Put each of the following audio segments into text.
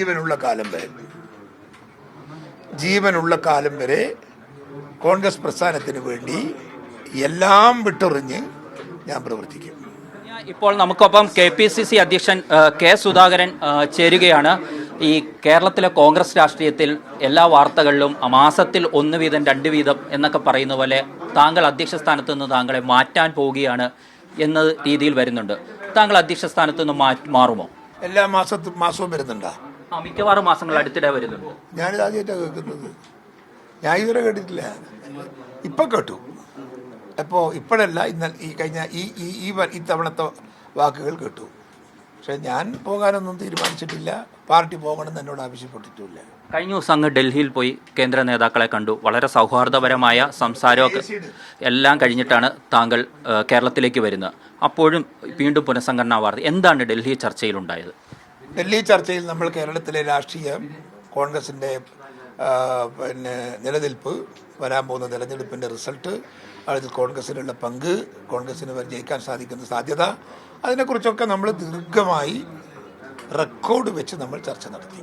ജീവനുള്ള കാലം വരെ. ജീവനുള്ള കാലം വരെ കോൺഗ്രസ് പ്രസ്ഥാനത്തിന് വേണ്ടി എല്ലാം വിട്ടെറിഞ്ഞ് ഞാൻ പ്രവർത്തിക്കും. ഇപ്പോൾ നമുക്കൊപ്പം കെ പി സി സി അധ്യക്ഷൻ കെ സുധാകരൻ ചേരുകയാണ്. ഈ കേരളത്തിലെ കോൺഗ്രസ് രാഷ്ട്രീയത്തിൽ എല്ലാ വാർത്തകളിലും മാസത്തിൽ ഒന്ന് വീതം രണ്ട് വീതം എന്നൊക്കെ പറയുന്ന പോലെ താങ്കൾ അധ്യക്ഷ സ്ഥാനത്ത് നിന്ന് താങ്കളെ മാറ്റാൻ പോവുകയാണ് എന്ന രീതിയിൽ വരുന്നുണ്ട്. താങ്കൾ അധ്യക്ഷ സ്ഥാനത്ത് നിന്ന് മാറുമോ? എല്ലാ മാസത്തും മാസവും വരുന്നുണ്ടാ? മിക്കവാറും മാസങ്ങൾ അടുത്തിടെ വരുന്നുണ്ട്. ഞാനിത് ആദ്യമായിട്ടാണ് കേൾക്കുന്നത്. ഞാൻ ഇതുവരെ കേട്ടിട്ടില്ല. ഇപ്പൊ കേട്ടു. അപ്പോൾ ഇപ്പോഴല്ല ഇന്ന ഈ കഴിഞ്ഞ ഈ ഈ ഈ വ- ഇത്തവണത്തെ വാക്കുകൾ കേട്ടു. പക്ഷെ ഞാൻ പോകാനൊന്നും തീരുമാനിച്ചിട്ടില്ല. പാർട്ടി പോകണമെന്ന് എന്നോട് ആവശ്യപ്പെട്ടിട്ടില്ല കഴിഞ്ഞ ദിവസം അങ്ങ് ഡൽഹിയിൽ പോയി കേന്ദ്ര നേതാക്കളെ കണ്ടു. വളരെ സൗഹാർദ്ദപരമായ സംസാരമൊക്കെ എല്ലാം കഴിഞ്ഞിട്ടാണ് താങ്കൾ കേരളത്തിലേക്ക് വരുന്നത്. അപ്പോഴും വീണ്ടും പുനഃസംഘടനാ വാർത്ത. എന്താണ് ഡൽഹി ചർച്ചയിലുണ്ടായത്? ഡൽഹി ചർച്ചയിൽ നമ്മൾ കേരളത്തിലെ രാഷ്ട്രീയം കോൺഗ്രസിന്റെ പിന്നെ നിലനിൽപ്പ് വരാൻ പോകുന്ന തെരഞ്ഞെടുപ്പിന്റെ റിസൾട്ട് അതിൽ കോൺഗ്രസിനുള്ള പങ്ക് കോൺഗ്രസിന് ജയിക്കാൻ സാധിക്കുന്ന സാധ്യത അതിനെക്കുറിച്ചൊക്കെ നമ്മൾ ദീർഘമായി റെക്കോർഡ് വെച്ച് നമ്മൾ ചർച്ച നടത്തി.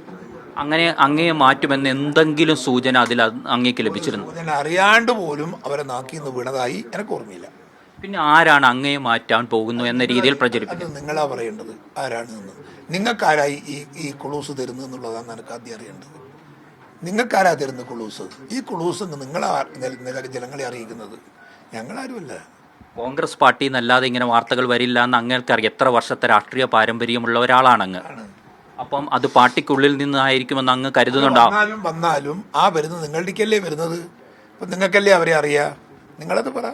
അങ്ങനെ അങ്ങേ മാറ്റുമെന്ന് എന്തെങ്കിലും സൂചന അതിൽ അങ്ങേക്ക് ലഭിച്ചിരുന്നു? ഞാൻ അറിയാണ്ട് പോലും അവരെ നാക്കിന്ന് വീണതായി എനിക്ക് ഓർമ്മയില്ല. പിന്നെ ആരാണ് അങ്ങേ മാറ്റാൻ പോകുന്നു എന്ന രീതിയിൽ പ്രചരിപ്പിക്കുന്നത് നിങ്ങളാ പറയേണ്ടത് ആരാണ് നിങ്ങൾക്കാരായി ഈ ഈ കുളൂസ് തരുന്നത് എന്നുള്ളതാണ് എനിക്ക് ആദ്യം അറിയേണ്ടത്. നിങ്ങൾക്കാരാ തരുന്ന കുളൂസ്? ഈ കുളൂസ് നിങ്ങളാ ജനങ്ങളെ അറിയിക്കുന്നത്. ഞങ്ങളാരുമല്ല. കോൺഗ്രസ് പാർട്ടി എന്നല്ലാതെ ഇങ്ങനെ വാർത്തകൾ വരില്ല എന്ന് അങ്ങേക്കറിയാം. എത്ര വർഷത്തെ രാഷ്ട്രീയ പാരമ്പര്യമുള്ള ഒരാളാണ് അങ്ങ് അപ്പം അത് പാർട്ടിക്കുള്ളിൽ നിന്നായിരിക്കുമെന്ന് അങ്ങ് കരുതുന്നുണ്ടാവും വന്നാലും വന്നാലും ആ വരുന്നത് നിങ്ങളുടെക്കല്ലേ വരുന്നത്? അപ്പം നിങ്ങൾക്കല്ലേ അവരെ അറിയാം? നിങ്ങളത് പറ.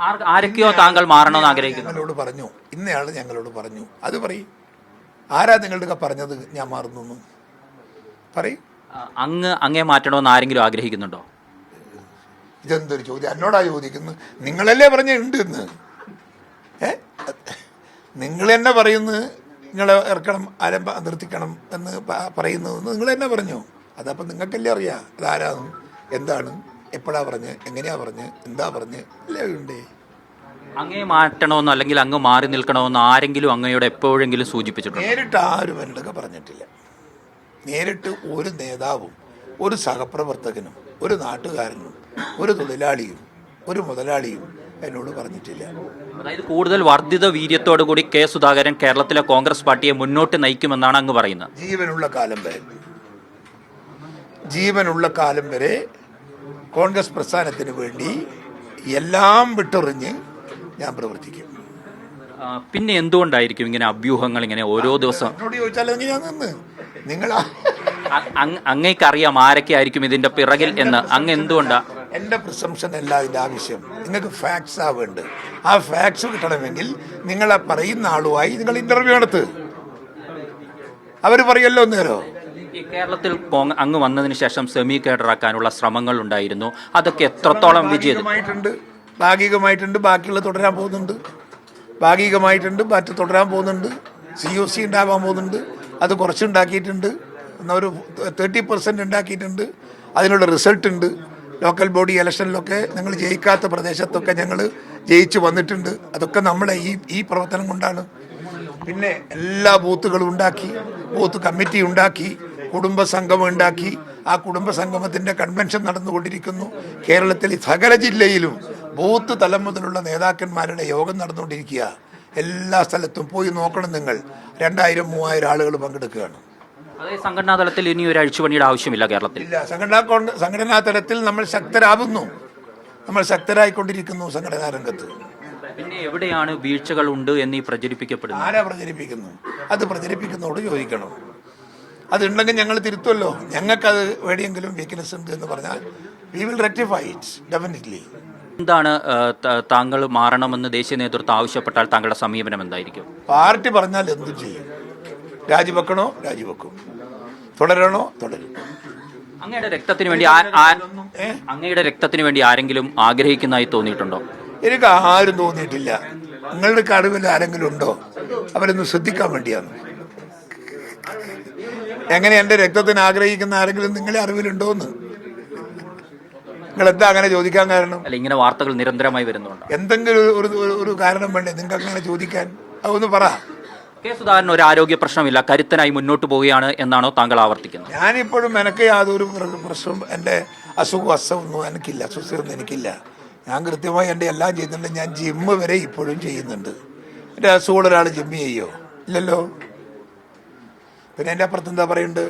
ആരൊക്കെയോ താങ്കൾ മാറണമെന്ന് ആഗ്രഹിക്കുന്നു. ഞങ്ങളോട് പറഞ്ഞു. ഇന്നയാൾ ഞങ്ങളോട് പറഞ്ഞു. അത് പറയും. ആരാ നിങ്ങളുടെ പറഞ്ഞത് ഞാൻ മാറുന്നു പറയും. അങ്ങ് അങ്ങേ മാറ്റണമെന്ന് ആരെങ്കിലും ആഗ്രഹിക്കുന്നുണ്ടോ? ഇതെന്തൊരു ചോദ്യം? എന്നോടാ ചോദിക്കുന്നു നിങ്ങളല്ലേ പറഞ്ഞ ഉണ്ട് എന്ന് ഏ? നിങ്ങൾ തന്നെ പറയുന്നു നിങ്ങളെ ഇറക്കണം ആരം നിർത്തിക്കണം എന്ന് പറയുന്നതെന്ന് നിങ്ങൾ തന്നെ പറഞ്ഞു. അതപ്പം നിങ്ങൾക്കല്ലേ അറിയാം? അതാരാണ്? എന്താണ്? എപ്പോഴാ പറഞ്ഞ്? എങ്ങനെയാ പറഞ്ഞ്? എന്താ പറഞ്ഞ്? അല്ലേ ഉണ്ടേ. അങ്ങേ മാറ്റണമെന്നോ അല്ലെങ്കിൽ അങ്ങ് മാറി നിൽക്കണമെന്നോ ആരെങ്കിലും അങ്ങയോട് എപ്പോഴെങ്കിലും സൂചിപ്പിച്ചിട്ടുണ്ട്? നേരിട്ട് ആരും എന്നൊക്കെ പറഞ്ഞിട്ടില്ല. നേരിട്ട് ഒരു നേതാവും ഒരു സഹപ്രവർത്തകനും ഒരു നാട്ടുകാരനും ഒരു തൊഴിലാളിയും ഒരു മുതലാളിയും എന്നോട് പറഞ്ഞിട്ടില്ല. അതായത് കൂടുതൽ വർദ്ധിത വീര്യത്തോടു കൂടി കെ സുധാകരൻ കേരളത്തിലെ കോൺഗ്രസ് പാർട്ടിയെ മുന്നോട്ട് നയിക്കുമെന്നാണ് അങ്ങ് പറയുന്നത്. ജീവനുള്ള കാലം വരെ. ജീവനുള്ള കാലം വരെ കോൺഗ്രസ് പ്രസ്ഥാനത്തിന് വേണ്ടി എല്ലാം വിട്ടെറിഞ്ഞ് ഞാൻ പ്രവർത്തിക്കും. പിന്നെ എന്തുകൊണ്ടായിരിക്കും ഇങ്ങനെ അഭ്യൂഹങ്ങൾ ഇങ്ങനെ ഓരോ ദിവസം? എന്നോട് ചോദിച്ചാൽ എങ്ങനെ ഞാൻ നിന്ന്. നിങ്ങൾ അങ്ങേക്ക് അറിയാം ആരൊക്കെ ആയിരിക്കും ഇതിന്റെ പിറകിൽ എന്ന്. അങ്ങ് എന്തുകൊണ്ടാ? എന്റെ പ്രിസംഷൻ അല്ല അതിന്റെ ആവശ്യം. നിങ്ങൾക്ക് ഫാക്ട്സ് ആവേണ്ട ആ ഫാക്ട്സ് കിട്ടണമെങ്കിൽ നിങ്ങളെ പറയുന്ന ആളുമായി നിങ്ങൾ ഇന്റർവ്യൂ നടത്ത്. അവർ പറയല്ലോ നേരോ കേരളത്തിൽ അങ്ങ് വന്നതിന് ശേഷം സെമി കേഡറാക്കാനുള്ള ശ്രമങ്ങൾ ഉണ്ടായിരുന്നു അതൊക്കെ എത്രത്തോളം വിജയമായിട്ടുണ്ട് ഭാഗികമായിട്ടുണ്ട്. ഭാഗികമായിട്ടുണ്ട്. ബാക്കിയുള്ള തുടരാൻ പോകുന്നുണ്ട്. ഭാഗികമായിട്ടുണ്ട്. മറ്റ് തുടരാൻ പോകുന്നുണ്ട്. സി ഒ സി ഉണ്ടാകാൻ പോകുന്നുണ്ട്. അത് കുറച്ചുണ്ടാക്കിയിട്ടുണ്ട്. എന്നാൽ ഒരു തേർട്ടി പെർസെന്റ് ഉണ്ടാക്കിയിട്ടുണ്ട്. അതിനുള്ള റിസൾട്ട് ഉണ്ട്. ലോക്കൽ ബോഡി ഇലക്ഷനിലൊക്കെ ഞങ്ങൾ ജയിക്കാത്ത പ്രദേശത്തൊക്കെ ഞങ്ങൾ ജയിച്ചു വന്നിട്ടുണ്ട്. അതൊക്കെ നമ്മളെ ഈ ഈ പ്രവർത്തനം കൊണ്ടാണ്. പിന്നെ എല്ലാ ബൂത്തുകളും ഉണ്ടാക്കി ബൂത്ത് കമ്മിറ്റി ഉണ്ടാക്കി കുടുംബ സംഗമം ഉണ്ടാക്കി ആ കുടുംബ സംഗമത്തിന്റെ കൺവെൻഷൻ നടന്നുകൊണ്ടിരിക്കുന്നു. കേരളത്തിൽ സകല ജില്ലയിലും ബൂത്ത് തലം മുതലുള്ള നേതാക്കന്മാരുടെ യോഗം നടന്നുകൊണ്ടിരിക്കുക. എല്ലാ സ്ഥലത്തും പോയി നോക്കണം നിങ്ങൾ. രണ്ടായിരം മൂവായിരം ആളുകൾ പങ്കെടുക്കുകയാണ്. സംഘടനാ തലത്തിൽ ഇനി ഒരു അഴിച്ചുപണിയുടെ ആവശ്യമില്ല കേരളത്തിൽ. ഇല്ല സംഘടനാ സംഘടനാ തലത്തിൽ നമ്മൾ ശക്തരാകുന്നു നമ്മൾ ശക്തരായിക്കൊണ്ടിരിക്കുന്നു സംഘടനാ രംഗത്ത്. പിന്നെ എവിടെയാണ് വീഴ്ചകൾ ഉണ്ട് എന്ന് പ്രചരിപ്പിക്കപ്പെടുന്നത്? ആരാ പ്രചരിപ്പിക്കുന്നു? അത് പ്രചരിപ്പിക്കുന്നതോട് ചോദിക്കണം. അതുണ്ടെങ്കിൽ ഞങ്ങൾ തിരുത്തുമല്ലോ. ഞങ്ങൾക്കത് എവിടെയെങ്കിലും വീക്ക്നെസ് ഉണ്ട് എന്ന് പറഞ്ഞാൽ we will rectify it definitely എന്താണ് താങ്കൾ മാറണമെന്ന് ദേശീയ നേതൃത്വം ആവശ്യപ്പെട്ടാൽ താങ്കളുടെ സമീപനം എന്തായിരിക്കും? പാർട്ടി പറഞ്ഞാൽ എന്തും ചെയ്യും. രാജിവെക്കണോ? രാജിവെക്കും. തുടരണോ? തുടരും. അങ്ങയുടെ രക്തത്തിന് വേണ്ടി അങ്ങയുടെ രക്തത്തിന് വേണ്ടി ആരെങ്കിലും ആഗ്രഹിക്കുന്നതായി തോന്നിയിട്ടുണ്ടോ? എനിക്ക് ആരും തോന്നിയിട്ടില്ല. നിങ്ങളുടെ കടുവിൽ ആരെങ്കിലും ഉണ്ടോ? അവരൊന്ന് ശ്രദ്ധിക്കാൻ വേണ്ടിയാണ്. എങ്ങനെ എന്റെ രക്തത്തിന് ആഗ്രഹിക്കുന്ന ആരെങ്കിലും നിങ്ങളെ അറിവിലുണ്ടോന്ന്? നിങ്ങൾ എന്താ അങ്ങനെ ചോദിക്കാൻ കാരണം? അല്ല ഇങ്ങനെ വാർത്തകൾ നിരന്തരമായി വരുന്നുണ്ട്. എന്തെങ്കിലും ഒരു ഒരു- കാരണം വേണ്ടേ? നിങ്ങൾക്ക് അങ്ങനെ ചോദിക്കാൻ അതൊന്ന് പറ. കെ സുധാകരൻ ഒരു ആരോഗ്യ പ്രശ്നമില്ല. കരുത്തനായി മുന്നോട്ട് പോവുകയാണ് എന്നാണോ താങ്കൾ ആവർത്തിക്കുന്നത്? ഞാനിപ്പോഴും എനിക്ക് യാതൊരു പ്രശ്നം പ്രശ്നവും എന്റെ അസുഖം അസുഖമൊന്നും എനിക്കില്ല. അസ്വസ്ഥയൊന്നും എനിക്കില്ല. ഞാൻ കൃത്യമായി എന്റെ എല്ലാം ചെയ്യുന്നുണ്ട്. ഞാൻ ജിമ്മ് വരെ ഇപ്പോഴും ചെയ്യുന്നുണ്ട്. എന്റെ അസുഖമുള്ള ഒരാൾ ജിമ്മ് ചെയ്യോ? ഇല്ലല്ലോ. പിന്നെ എന്റെ അപ്പുറത്ത് എന്താ പറയുന്നുണ്ട്